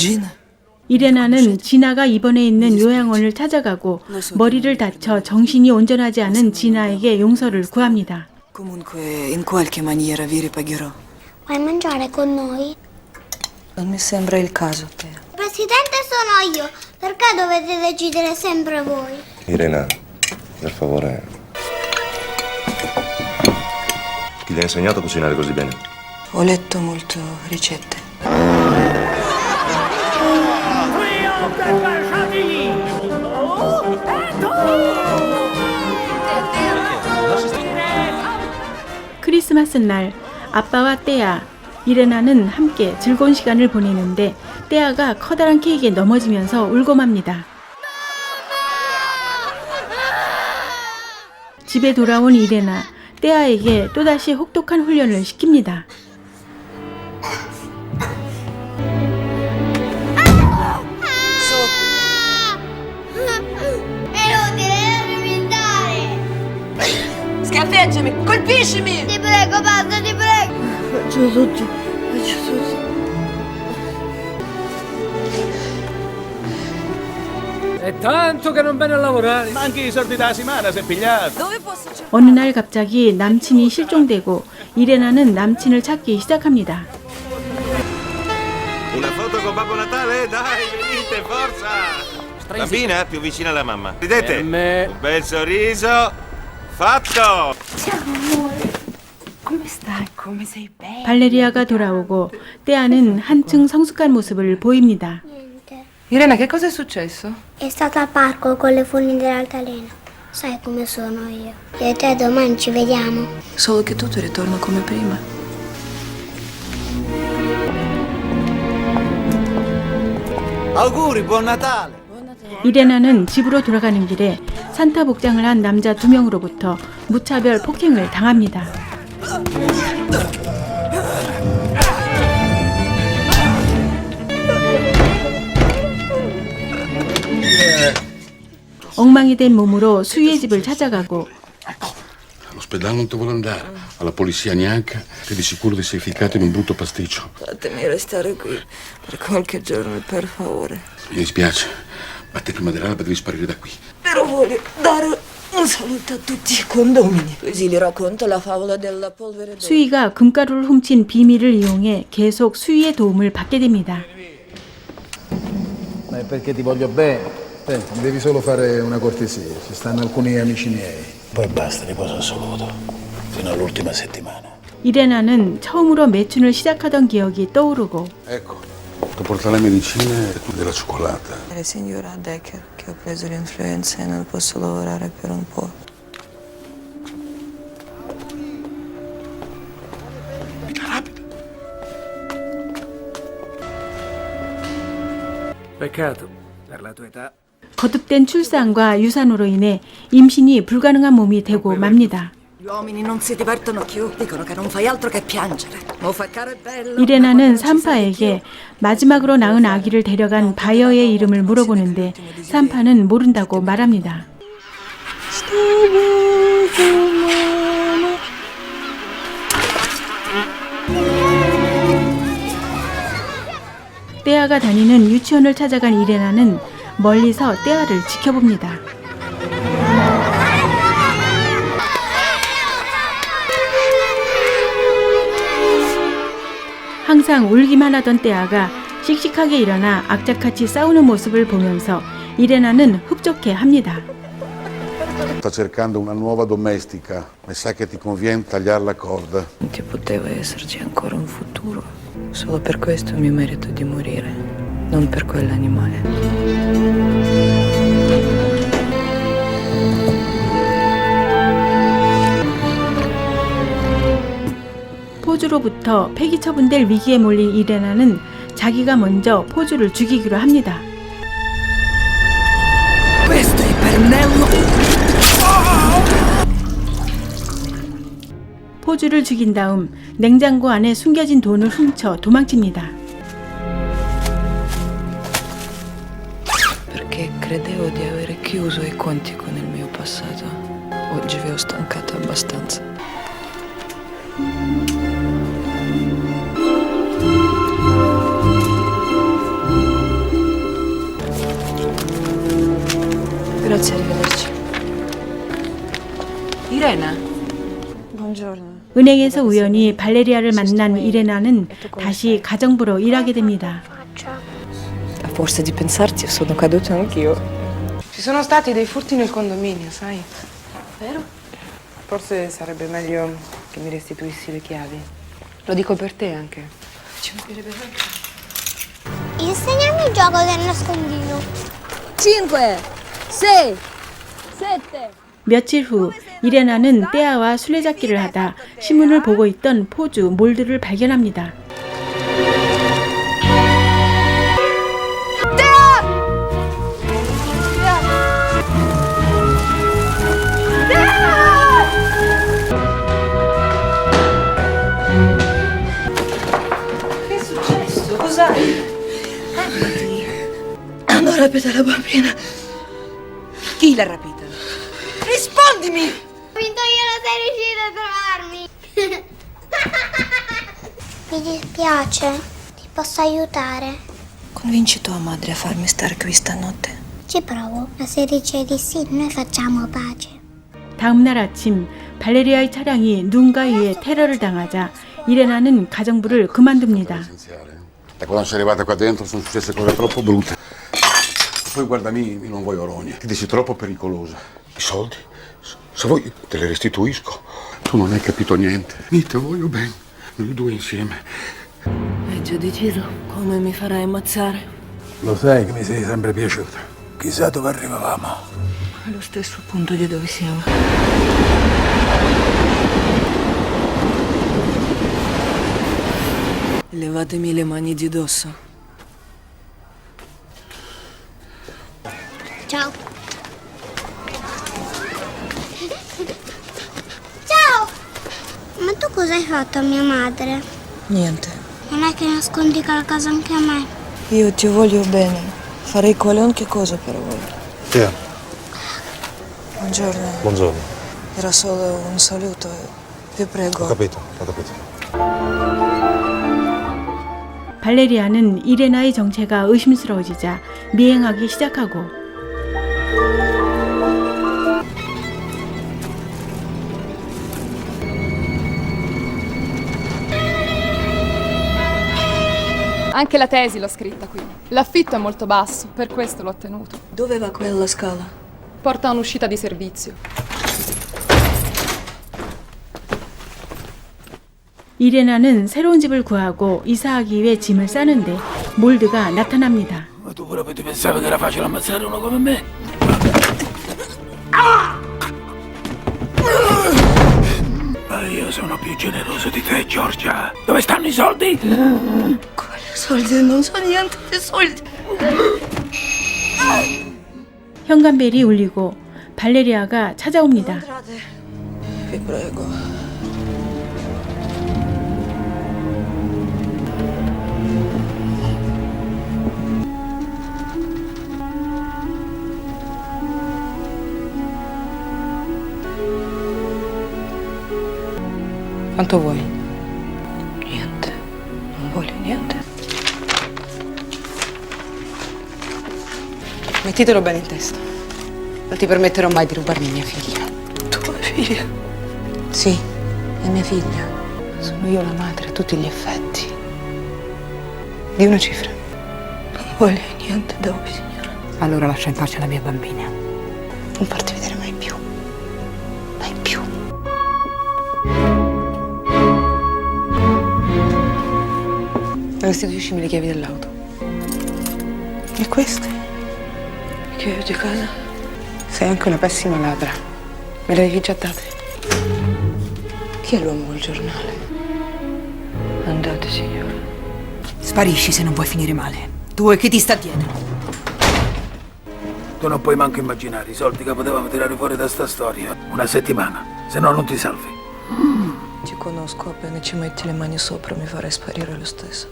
Gina? 이레나는 진아가 입원해 있는 요양원을 찾아가고 머리를 다쳐 정신이 온전하지 않은 진아에게 용서를 구합니다. Comunque, in qualche maniera vi ripagherò. Vuoi mangiare con noi? Non mi sembra il caso, Teo. Il presidente sono io, perché dovete decidere sempre voi? Irena, per favore. Chi ti ha insegnato a cucinare così bene? Ho letto molto ricette. 크리스마스 날 아빠와 떼아, 이레나는 함께 즐거운 시간을 보내는데 떼아가 커다란 케이크에 넘어지면서 울고 맙니다. 집에 돌아온 이레나, 떼아에게 또다시 혹독한 훈련을 시킵니다. Prego, basta, ti prego! Faccio tutto, faccio tutto. È tanto che non viene a lavorare. Anche i soldi della settimana si è pigliato. 어느 날 갑자기 남친이 실종되고 이레나는 남친을 찾기 시작합니다. Una foto con Babbo Natale? Dai, venite, forza! Bambina, più vicina alla mamma. Ridete? Me. Un bel sorriso. Fatto! Come stai? Come sei bella? 발레리아가 돌아오고 떼아는 한층 성숙한 모습을 보입니다. Niente. Irena, che cosa è successo? È stata al parco con le fulmine dell'altalena. Sai come sono io. Io e te domani ci vediamo. Solo che tutto ritorna come prima. Auguri, buon Natale! 이레나는 집으로 돌아가는 길에 산타 복장을 한 남자 두 명으로부터 무차별 폭행을 당합니다. 엉망이 된 몸으로 수희의 집을 찾아가고 All'ospedale non ti vuole andare, alla polizia neanche, che di sicuro ti sei ficcato in un brutto pasticcio. Fatemi restare qui per qualche giorno, per favore. Mi dispiace, ma te prima dell'alba devi sparire da qui. Però voglio dare un saluto a tutti i condomini. Così gli racconto la favola della polvere. 수희가 금가루를 훔친 비밀을 이용해 계속 수희의 도움을 받게 됩니다. Ma è perché ti voglio bene. Senti, mi devi solo fare una cortesia. Ci stanno alcuni amici miei. Poi basta, riposo assoluto. Fino all'ultima settimana. 이레나는 처음으로 매춘을 시작하던 기억이 떠오르고 Ecco, ti porta le medicine e della cioccolata. La signora Decker che ho preso l'influenza e non posso lavorare per un po'. Peccato, per la tua età. 거듭된 출산과 유산으로 인해 임신이 불가능한 몸이 되고 맙니다. Gli uomini non si divertono più, dicono che non fai altro che piangere. Mo fa caro bello. 이레나는 산파에게 마지막으로 낳은 아기를 데려간 바이어의 이름을 물어보는데 산파는 모른다고 말합니다. 떼아가 다니는 유치원을 찾아간 이레나는 멀리서 떼아를 지켜봅니다. 항상 울기만 하던 떼아가 씩씩하게 일어나 악착같이 싸우는 모습을 보면서 이레나는 흡족해 합니다. Sta cercando una nuova domestica. Mi sa che ti conviene tagliare la corda. Non ti poteva esserci ancora un futuro. Solo per questo mi merito di morire, non per quell'animale. 포주로부터 폐기 처분될 위기에 몰린 이레나는 자기가 먼저 포주를 죽이기로 합니다. 포주를 죽인 다음 냉장고 안에 숨겨진 돈을 훔쳐 도망칩니다. Perché credevo di avere chiuso i conti con il mio passato. Oggi vi ho stancato abbastanza. Grazie, arrivederci. Irena. Buongiorno. 은행에서 우연히 발레리아를 만난 이레나는 다시 가정부로 일하게 됩니다. A forza di pensarci sono caduta anch'io. Ci sono stati dei furti nel condominio, sai? Vero? Forse sarebbe meglio che mi restituissi le chiavi. Lo dico per te anche. Ci mancherebbe altro. Insegnami il gioco del nascondino. Cinque! 6, 7. 며칠 후 이레나는 떼아와 술래잡기를 하다 신문을 보고 있던 포주 몰드를 발견합니다. Cos'hai? Hanno rapito la bambina. Chi l'ha rapita? Rispondimi! Ho vinto io, non sei riuscito a trovarmi. Mi dispiace. Ti posso aiutare? Convinci tua madre a farmi stare qui stanotte. Ci provo. Ma se dice di sì, noi facciamo pace. 다음 날 아침 발레리아의 차량이 누군가 의해 테러를 당하자 이레나는 가정부를 그만둡니다. E quando sei arrivata qua dentro sono successe cose troppo brutte. Poi guardami, non voglio rogne. Ti dici troppo pericolosa. I soldi? Se vuoi te li restituisco. Tu non hai capito niente. Ni te voglio bene. Noi due insieme. Hai già deciso come mi farai ammazzare? Lo sai che mi sei sempre piaciuto. Chissà dove arrivavamo. Allo stesso punto di dove siamo. Levatemi le mani di dosso. Ciao. Ciao! Ma tu cosa hai fatto a mia madre? Niente. Non è che nascondi qualcosa anche a me? Io ti voglio bene. Farei qualunque cosa per voi. Tia, Buongiorno. buongiorno. Era solo un saluto. Vi prego. capito, ho capito. 발레리아는 이레나의 정체가 의심스러워지자 미행하기 시작하고 Anche la tesi l'ho scritta qui. L'affitto è molto basso, per questo l'ho ottenuto. Dove va quella scala? Porta a un'uscita di servizio. 이레나는 새로운 집을 구하고 이사하기 위해 짐을 싸는데 몰드가 나타납니다. Ma tu proprio ti pensavi che era facile ammazzare uno come me? Ma io sono più generoso di te, Giorgia. Dove stanno i soldi? Niente di soldi. 현관벨이 울리고 발레리아가 찾아옵니다. Quanto vuoi? Niente. Non voglio niente. Mettitelo bene in testa. Non ti permetterò mai di rubarmi mia figlia. Tua figlia. Sì, è mia figlia. Sono io la madre a tutti gli effetti. Di una cifra. Non voglio niente da voi, signora. Allora lascia in pace la mia bambina. Non farti vedere mai più. Mai più. Restituiscimi le chiavi dell'auto. E queste? Chiudo di casa. Sei anche una pessima ladra. Me le avevi già date. Chi è l'uomo col giornale? Andate, signora. Sparisci se non vuoi finire male. Tu vuoi che ti sta dietro? Tu non puoi manco immaginare i soldi che potevamo tirare fuori da sta storia. Una settimana. Se no non ti salvi. Ti conosco, appena ci metti le mani sopra mi farai sparire lo stesso.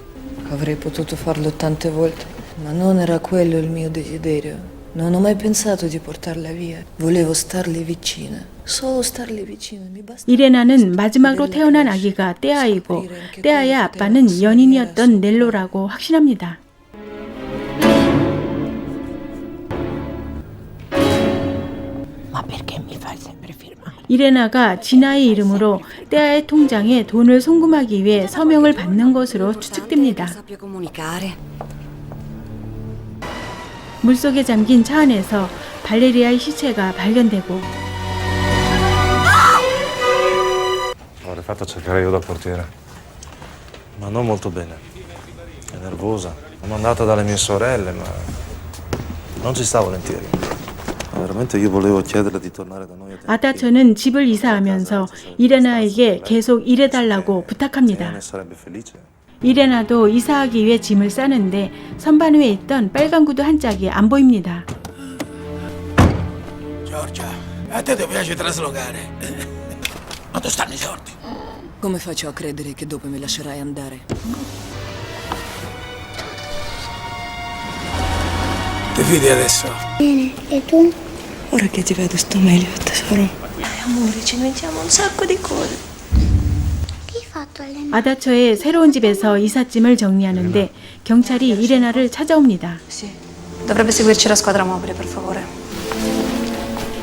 Avrei potuto farlo tante volte, ma non era quello il mio desiderio. Non ho mai pensato di portarla via. Volevo starle vicina. Solo starle vicina. Mi basta. 이레나는 마지막으로 태어난 아기가 떼아이고 떼아의 아빠는 연인이었던 넬로라고 확신합니다. Ma perché mi fai sempre firmare? 이레나가 진아의 이름으로 떼아의 통장에 돈을 송금하기 위해 서명을 받는 것으로 추측됩니다. 물속에 잠긴 차 안에서 발레리아의 시체가 발견되고 L'avrei fatto cercare io dal portiere. Ma non molto bene. È nervosa. L'ho mandata dalle mie sorelle, ma non ci sta volentieri. Ma veramente io volevo chiederle di tornare da noi a tempo. 아다처는 집을 이사하면서 이레나에게 계속 일해달라고 부탁합니다. Ne sarebbe felice. 이레나도 이사하기 위해 짐을 싸는데 선반 위에 있던 빨간 구두 한 짝이 안 보입니다. Giorgia, a te ti piace traslocare. Ma dove stanno i soldi? Come faccio a credere che dopo mi lascerai andare? Ti fidi adesso? Bene, e tu? Ora che ti vedo sto meglio, tesoro. Dai, amore, ci inventiamo un sacco di cose. Che hai fatto alle 아다처의 새로운 집에서 이삿짐을 정리하는데 경찰이 이레나를 찾아옵니다. Sì. Dovrebbe seguirci la squadra mobile, per favore.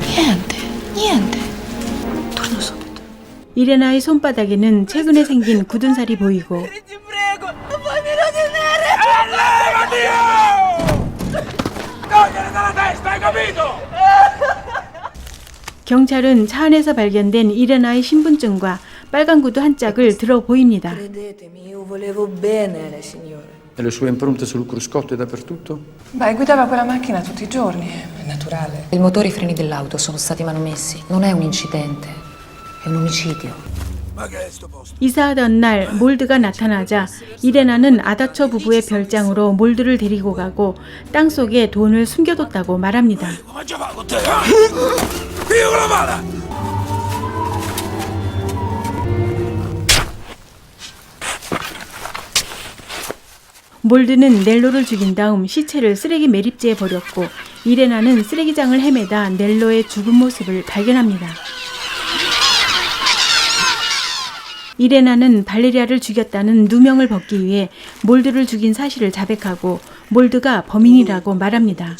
Niente, niente. Torno subito. 이레나의 손바닥에는 최근에 생긴 굳은 살이 보이고 경찰은 차 안에서 발견된 이레나의 신분증과 빨간 구두 한 짝을 들어 보입니다. E le sue impronte sul cruscotto e dappertutto? Beh, guidava quella macchina tutti i giorni, è naturale. Il motore e i freni dell'auto sono stati manomessi. Non è un incidente, è un omicidio. 이사하던 날 몰드가 나타나자 이레나는 아다처 부부의 별장으로 몰드를 데리고 가고 땅 속에 돈을 숨겨뒀다고 말합니다. 몰드는 넬로를 죽인 다음 시체를 쓰레기 매립지에 버렸고 이레나는 쓰레기장을 헤매다 넬로의 죽은 모습을 발견합니다. 이레나는 발레리아를 죽였다는 누명을 벗기 위해 몰드를 죽인 사실을 자백하고 몰드가 범인이라고 말합니다.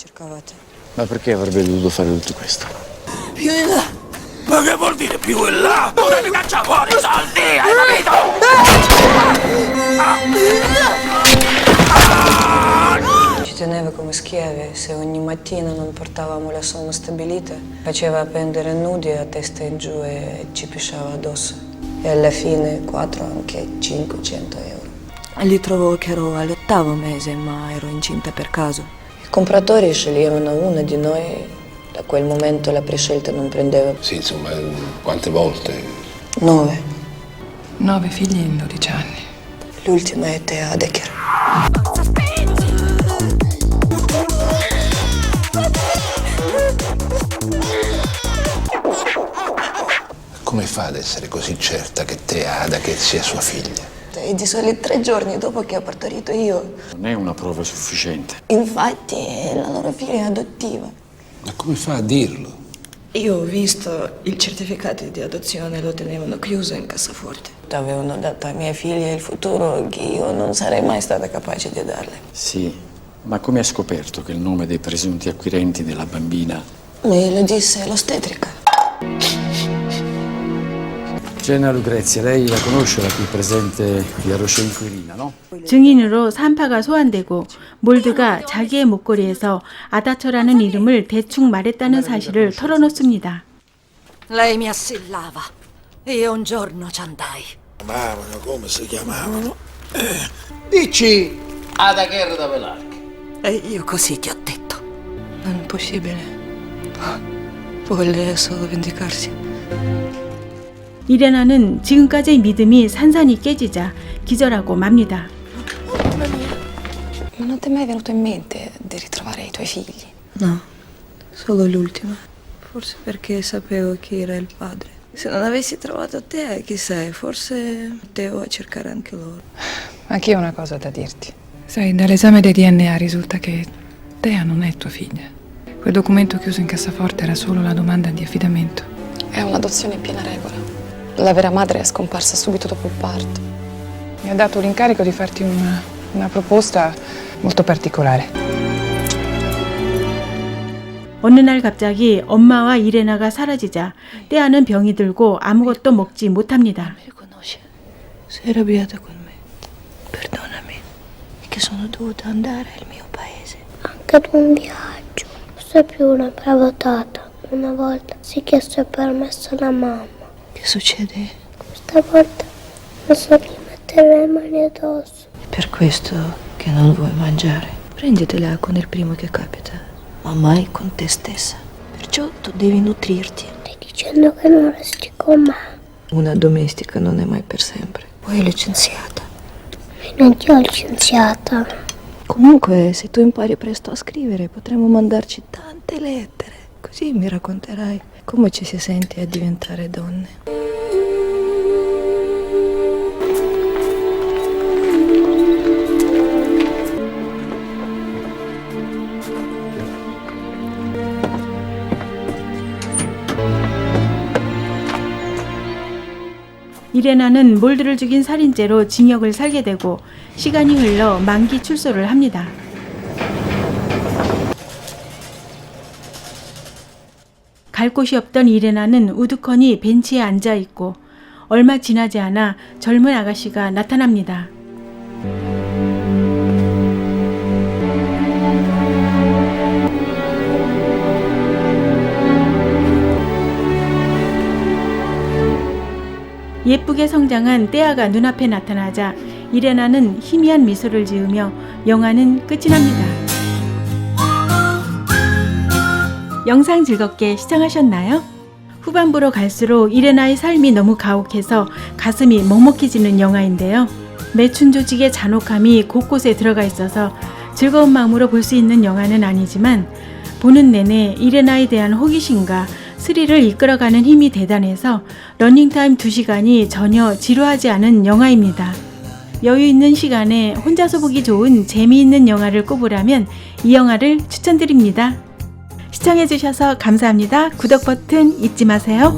Ci teneva come schiavi, se ogni mattina non portavamo la sonno stabilita, faceva appendere nudi a testa in giù e ci pisciava addosso. E alla fine 4, anche 500 euro. Li trovavo che ero all'ottavo mese, ma ero incinta per caso. I compratori sceglievano una di noi, da quel momento la prescelta non prendeva Sì, insomma, quante volte? nove. Nove figli in 12 anni. L'ultima è Tea Decker. Come fa ad essere così certa che te Ada che sia sua figlia? E di soli tre giorni dopo che ho partorito io. Non è una prova sufficiente. Infatti è la loro figlia adottiva. Ma come fa a dirlo? Io ho visto il certificato di adozione, lo tenevano chiuso in cassaforte. Avevano dato a mia figlia il futuro che io non sarei mai stata capace di darle. Sì, ma come ha scoperto che il nome dei presunti acquirenti della bambina Me lo disse l'ostetrica. Lei la conosce, la qui presente di Aroce Inquilina, no? 증인으로 산파가 소환되고 몰드가 자기의 목걸이에서 아다처라는 이름을 대충 말했다는 사실을 털어놓습니다. Lei mi assillava. E io un giorno ci andai. Chiamavano, come si chiamavano? Eh, dici Ada Kerr da Velarche. E io così ti ho detto. Non è possibile. Vuole solo vendicarsi. 이레나는 지금까지의 믿음이 산산이 깨지자 기절하고 맙니다. Ma non ti è mai venuto in mente di ritrovare i tuoi figli? No, solo l'ultima. Forse perché sapevo chi era il padre. Se non avessi trovato te, chissà, forse devo cercare anche loro. Anch'io ho una cosa da dirti. Sai, dall'esame dei DNA risulta che Tea non è tua figlia. Quel documento chiuso in cassaforte era solo la domanda di affidamento. È un'adozione in piena regola. La vera madre è scomparsa subito dopo il parto. Mi ha dato l'incarico di farti una, una proposta molto particolare. 어느 날 갑자기 엄마와 이레나가 사라지자 떼아는 병이 들고 아무것도 먹지 못합니다. Sei arrabbiata con me. Perdonami. È che sono dovuta andare al mio paese. Anche ad un viaggio. Non sei più una brava tata. Una volta si è chiesto il permesso alla mamma. Che succede? Questa volta non so chi mettere le mani addosso. È per questo che non vuoi mangiare. Prenditela con il primo che capita, ma mai con te stessa. Perciò tu devi nutrirti. Stai dicendo che non resti con me. Una domestica non è mai per sempre. Poi è licenziata. Non ti ho licenziata. Comunque, se tu impari presto a scrivere, potremo mandarci tante lettere. Così mi racconterai come ci si sente a diventare donne. 이레나는 몰드를 죽인 살인죄로 징역을 살게 되고 시간이 흘러 만기 출소를 합니다. 갈 곳이 없던 이레나는 우두커니 벤치에 앉아 있고 얼마 지나지 않아 젊은 아가씨가 나타납니다. 예쁘게 성장한 떼아가 눈앞에 나타나자 이레나는 희미한 미소를 지으며 영화는 끝이 납니다. 영상 즐겁게 시청하셨나요? 후반부로 갈수록 이레나의 삶이 너무 가혹해서 가슴이 먹먹해지는 영화인데요. 매춘 조직의 잔혹함이 곳곳에 들어가 있어서 즐거운 마음으로 볼 수 있는 영화는 아니지만 보는 내내 이레나에 대한 호기심과 스릴을 이끌어가는 힘이 대단해서 러닝타임 2시간이 전혀 지루하지 않은 영화입니다. 여유 있는 시간에 혼자서 보기 좋은 재미있는 영화를 꼽으라면 이 영화를 추천드립니다. 시청해주셔서 감사합니다. 구독 버튼 잊지 마세요.